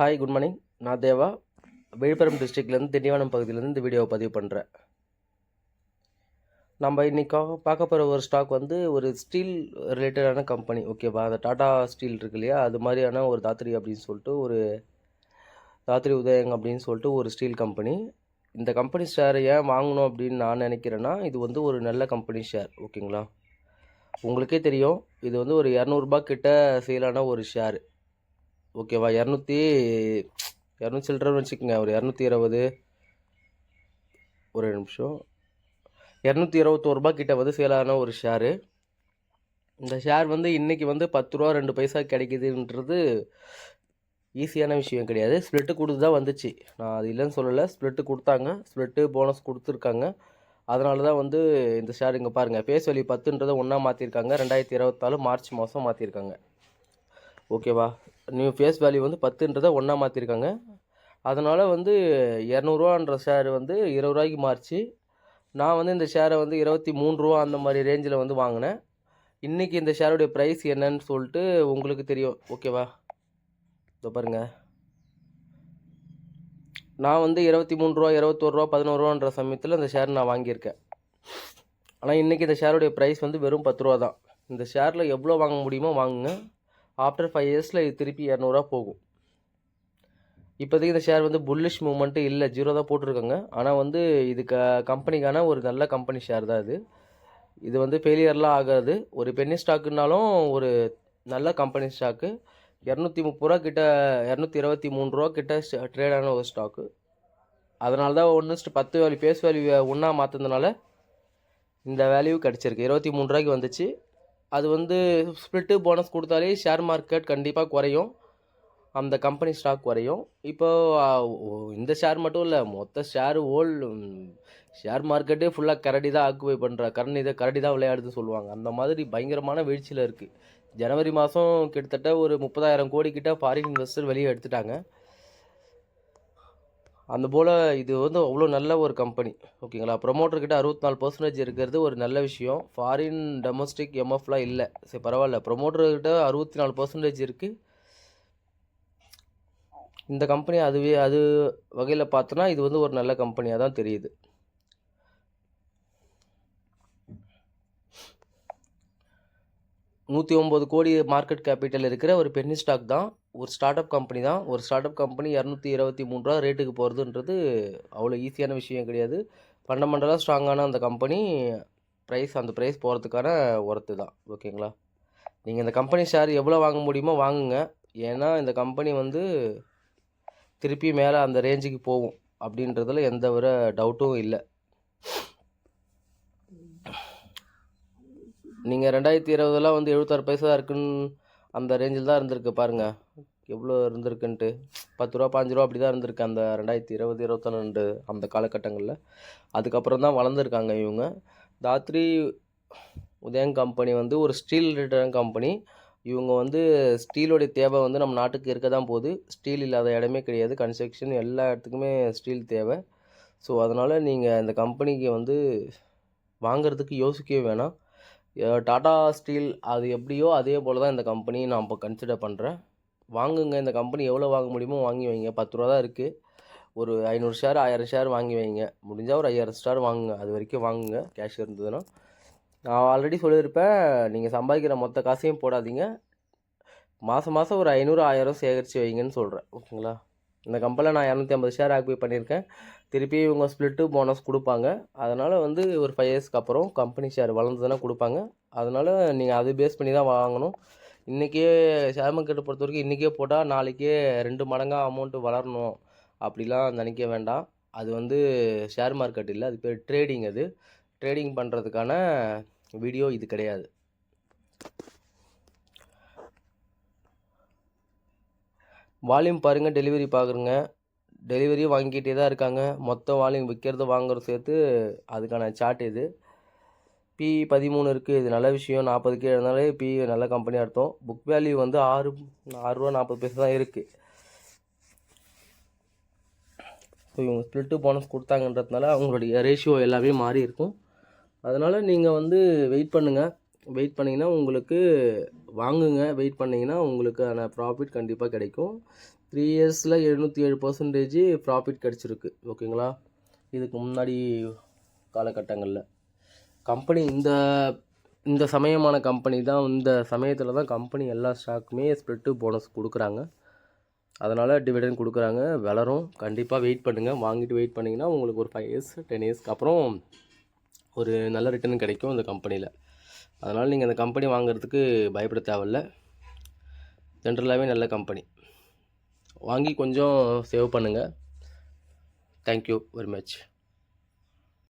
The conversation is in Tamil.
ஹாய் குட் மார்னிங் நான் தேவா. விழுப்புரம் டிஸ்ட்ரிக்ட்லேருந்து திண்டிவனம் பகுதியிலேருந்து இந்த வீடியோவை பதிவு பண்ணுறேன் நம்ம இன்றைக்கி பார்க்க போகிற ஒரு ஸ்டாக் வந்து ஒரு ஸ்டீல் ரிலேட்டடான கம்பெனி ஓகேவா அந்த டாடா ஸ்டீல் இருக்கு இல்லையா? அது மாதிரியான ஒரு தாத்திரி அப்படின்னு சொல்லிட்டு ஒரு தாத்திரி உதயங் அப்படின்னு சொல்லிட்டு ஒரு ஸ்டீல் கம்பெனி இந்த கம்பெனி ஷேர் ஏன் வாங்கணும் அப்படின்னு நான் நினைக்கிறேன்னா இது வந்து ஒரு நல்ல கம்பெனி ஷேர் ஓகேங்களா உங்களுக்கே தெரியும் இது வந்து ஒரு இரநூறுபா கிட்ட சேலான ஒரு ஷேர் ஓகேவா இரநூத்தி இரநூத்தி சில்லறன்னு வச்சுக்கோங்க ஒரு இரநூத்தி இருபது. ஒரு நிமிஷம். இரநூத்தி இருபத்தோருபா கிட்ட வந்து சேலான ஒரு ஷேரு இந்த ஷேர் வந்து இன்றைக்கி வந்து பத்து ரூபா ரெண்டு பைசா கிடைக்குதுன்றது ஈஸியான விஷயம் கிடையாது. ஸ்ப்ளிட்டு கொடுத்து தான் வந்துச்சு. நான் அது இல்லைன்னு சொல்லலை. ஸ்ப்ளிட்டு கொடுத்தாங்க. ஸ்ப்ளிட்டு போனஸ் கொடுத்துருக்காங்க. அதனால தான் வந்து இந்த ஷேர் இங்கே பாருங்கள் ஃபேஸ் வழி பத்துன்றதை ஒன்றா மாற்றிருக்காங்க ரெண்டாயிரத்தி இருபத்தாலு மார்ச் மாதம் மாற்றிருக்காங்க ஓகேவா? நியூ ஃபேஸ் வேல்யூ வந்து பத்துன்றதை ஒன்றா மாற்றிருக்காங்க அதனால் வந்து இரநூறுவான்ற ஷேர் வந்து இருபது ரூபாய்க்கு மாறிச்சு. நான் வந்து இந்த ஷேரை வந்து இருபத்தி மூணு ரூபா அந்த மாதிரி ரேஞ்சில் வந்து வாங்கினேன். இன்றைக்கி இந்த ஷேருடைய ப்ரைஸ் என்னன்னு சொல்லிட்டு உங்களுக்கு தெரியும். ஓகேவா இதோ பாருங்கள் நான் வந்து இருபத்தி மூணு ரூபா இருபத்தோரு ரூபா பதினோரு ரூபான்ற சமயத்தில் இந்த ஷேர் நான் வாங்கியிருக்கேன். ஆனால் இன்றைக்கி இந்த ஷேருடைய ப்ரைஸ் வந்து வெறும் பத்து ரூபா தான். இந்த ஷேரில் எவ்வளோ வாங்க முடியுமோ வாங்குங்க. ஆஃப்டர் ஃபைவ் இயர்ஸில் இது திருப்பி இரநூறுவா போகும். இப்போதைக்கு இந்த ஷேர் வந்து புல்லிஷ் மூமெண்ட்டு இல்லை. ஜீரோ தான் போட்டிருக்காங்க. ஆனால் வந்து இது க கம்பெனிக்கான ஒரு நல்ல கம்பெனி ஷேர் தான் இது. இது வந்து ஃபெயிலியர்லாம் ஆகாது. ஒரு பென்னி ஸ்டாக்குனாலும் ஒரு நல்ல கம்பெனி ஸ்டாக்கு இரநூத்தி முப்பது ரூபா கிட்ட இரநூத்தி இருபத்தி மூணு ரூபா கிட்ட ட்ரேடான ஒரு ஸ்டாக்கு அதனால தான் ஒன்று பத்து வேல்யூ பேஸ் வேல்யூ ஒன்றா மாற்றினதுனால இந்த வேல்யூ கிடச்சிருக்கு. இருபத்தி மூணு ரூபாய்க்கு வந்துச்சு. அது வந்து ஸ்ப்ளிட்டு போனஸ் கொடுத்தாலே ஷேர் மார்க்கெட் கண்டிப்பாக குறையும். அந்த கம்பெனி ஸ்டாக் குறையும். இப்போ இந்த ஷேர் மட்டும் இல்லை மொத்த ஷேர் ஓல் ஷேர் மார்க்கெட்டே ஃபுல்லாக கரடி தான் ஆக்குபை பண்ணுற கரண் இதை கரடி தான் விளையாடுதுன்னு சொல்லுவாங்க. அந்த மாதிரி பயங்கரமான வீழ்ச்சியில் இருக்குது ஜனவரி மாதம் கிட்டத்தட்ட ஒரு முப்பதாயிரம் கோடி கிட்ட ஃபாரின் இன்வெஸ்டர் வெளியே எடுத்துட்டாங்க. அந்த போல் இது வந்து அவ்வளோ நல்ல ஒரு கம்பெனி ஓகேங்களா? ப்ரொமோட்டர்கிட்ட அறுபத்தி நாலு பர்சன்டேஜ் இருக்கிறது ஒரு நல்ல விஷயம். ஃபாரின் டொமஸ்டிக் எம்எஃப்லாம் இல்லை. சரி பரவாயில்ல. ப்ரொமோட்டர்கிட்ட அறுபத்தி நாலு பர்சன்டேஜ் இருக்குது இந்த கம்பெனி அதுவே அது வகையில் பார்த்தோன்னா இது வந்து ஒரு நல்ல கம்பெனியாக தான் தெரியுது. நூற்றி ஒம்பது கோடி மார்க்கெட் கேபிட்டல் இருக்கிற ஒரு பென்னி ஸ்டாக் தான் ஒரு ஸ்டார்ட் அப் கம்பெனி தான். ஒரு ஸ்டார்ட் அப் கம்பெனி இரநூத்தி இருபத்தி மூணு ரூபா ரேட்டுக்கு போகிறதுன்றது அவ்வளோ ஈஸியான விஷயம் கிடையாது. ஃபண்டமெண்டலாக ஸ்ட்ராங்கான அந்த கம்பெனி ப்ரைஸ் அந்த ப்ரைஸ் போகிறதுக்கான ஒர்த்து தான். ஓகேங்களா நீங்கள் இந்த கம்பெனி ஷேர் எவ்வளோ வாங்க முடியுமோ வாங்குங்க. ஏன்னா இந்த கம்பெனி வந்து திருப்பி மேலே அந்த ரேஞ்சுக்கு போகும். அப்படின்றதுல எந்த வர டவுட்டும் இல்லை. நீங்கள் ரெண்டாயிரத்தி இருபதுலாம் வந்து எழுபத்தாறு பைசா இருக்குன்னு அந்த ரேஞ்சில் தான் இருந்திருக்கு பாருங்கள் எவ்வளோ இருந்திருக்குன்ட்டு. பத்து ரூபா பாஞ்சு ரூபா அப்படி தான் இருந்திருக்கு அந்த ரெண்டாயிரத்தி இருபது இருபத்தொன்னு அந்த காலகட்டங்களில். அதுக்கப்புறம் தான் வளர்ந்துருக்காங்க இவங்க. தாத்ரி உதயம் கம்பெனி வந்து ஒரு ஸ்டீல் ரிலேட்டட் கம்பெனி இவங்க வந்து ஸ்டீலோடைய தேவை வந்து நம்ம நாட்டுக்கு இருக்க தான் போகுது. ஸ்டீல் இல்லாத இடமே கிடையாது. கன்ஸ்ட்ரக்ஷன் எல்லா இடத்துக்குமே ஸ்டீல் தேவை. ஸோ அதனால் நீங்கள் இந்த கம்பெனிக்கு வந்து வாங்கிறதுக்கு யோசிக்கவே வேணாம். டாடா ஸ்டீல் அது எப்படியோ அதே போல் தான் இந்த கம்பெனி நான் இப்போ கன்சிடர் பண்ணுறேன் வாங்குங்க இந்த கம்பெனி எவ்வளோ வாங்க முடியுமோ வாங்கி வைங்க. பத்து ரூபா தான் இருக்குது ஒரு ஐநூறு ஷேர் ஆயிரம் ஷேர் வாங்கி வைங்க. முடிஞ்சால் ஒரு ஐயாயிரம் ஸ்டார் வாங்குங்க. அது வரைக்கும் வாங்குங்க. கேஷ் இருந்ததுன்னா. நான் ஆல்ரெடி சொல்லியிருப்பேன். நீங்கள் சம்பாதிக்கிற மொத்த காசையும் போடாதீங்க. மாதம் மாதம் ஒரு ஐநூறு ஆயிரம் சேகரித்து வைங்கன்னு சொல்கிறேன் ஓகேங்களா? இந்த கம்பெனியில் நான் இரநூத்தி ஐம்பது ஷேர் ஆக்பை பண்ணியிருக்கேன். திருப்பி இவங்க ஸ்ப்ளிட்டு போனஸ் கொடுப்பாங்க. அதனால் வந்து ஒரு ஃபைவ் இயர்ஸ்க்கு அப்புறம் கம்பெனி ஷேர் வளர்ந்ததுன்னா கொடுப்பாங்க. அதனால் நீங்கள் அது பேஸ் பண்ணி தான் வாங்கணும். இன்றைக்கே ஷேர் மார்க்கெட்டை பொறுத்த வரைக்கும் இன்றைக்கே போட்டால் நாளைக்கே ரெண்டு மடங்காக அமௌண்ட்டு வளரணும். அப்படிலாம் நினைக்க வேண்டாம். அது வந்து ஷேர் மார்க்கெட் இல்லை அது பேர் ட்ரேடிங் அது. ட்ரேடிங் பண்ணுறதுக்கான வீடியோ இது கிடையாது. வால்யூம் பாருங்கள் டெலிவரி பார்க்குறங்க டெலிவரியும் வாங்கிக்கிட்டே தான் இருக்காங்க. மொத்த வால்யூம் விற்கிறது வாங்குறது சேர்த்து அதுக்கான சார்ட் இது. பி பதிமூணு இருக்குது இது நல்ல விஷயம். நாற்பது கீழே இருந்தாலே பி நல்ல கம்பெனி அர்த்தம். புக் வேல்யூ வந்து ஆறு ஆறுரூவா நாற்பது பைசா தான் இருக்குது ஸோ இவங்க ஸ்ப்ளிட்டு போனஸ் கொடுத்தாங்கன்றதுனால அவங்களுடைய ரேஷியோ எல்லாமே மாறி இருக்கும். அதனால் நீங்கள் வந்து வெயிட் பண்ணுங்கள் வெயிட் பண்ணிங்கன்னா உங்களுக்கு வாங்குங்க. வெயிட் பண்ணிங்கன்னா உங்களுக்கான ப்ராஃபிட் கண்டிப்பாக கிடைக்கும். த்ரீ இயர்ஸில் எழுநூற்றி ஏழு பர்சன்டேஜ் ப்ராஃபிட் கிடச்சிருக்கு. ஓகேங்களா இதுக்கு முன்னாடி காலகட்டங்களில். கம்பெனி இந்த இந்த சமயமான கம்பெனி தான் இந்த சமயத்தில் தான் கம்பெனி எல்லா ஸ்டாக்குமே ஸ்ப்ளிட்டு போனஸ் கொடுக்குறாங்க. அதனால் டிவிடன் கொடுக்குறாங்க. வளரும். கண்டிப்பாக வெயிட் பண்ணுங்கள் வாங்கிட்டு வெயிட் பண்ணிங்கன்னா உங்களுக்கு ஒரு ஃபைவ் இயர்ஸ் டென் இயர்ஸ்க்கு அப்புறம் ஒரு நல்ல ரிட்டர்ன் கிடைக்கும் இந்த கம்பெனியில் அதனால் நீங்கள் அந்த கம்பெனி வாங்குறதுக்கு பயப்பட தேவையில்ல. ஜென்ரலாகவே நல்ல கம்பெனி. வாங்கி கொஞ்சம் சேவ் பண்ணுங்கள் தேங்க்யூ வெரி மச்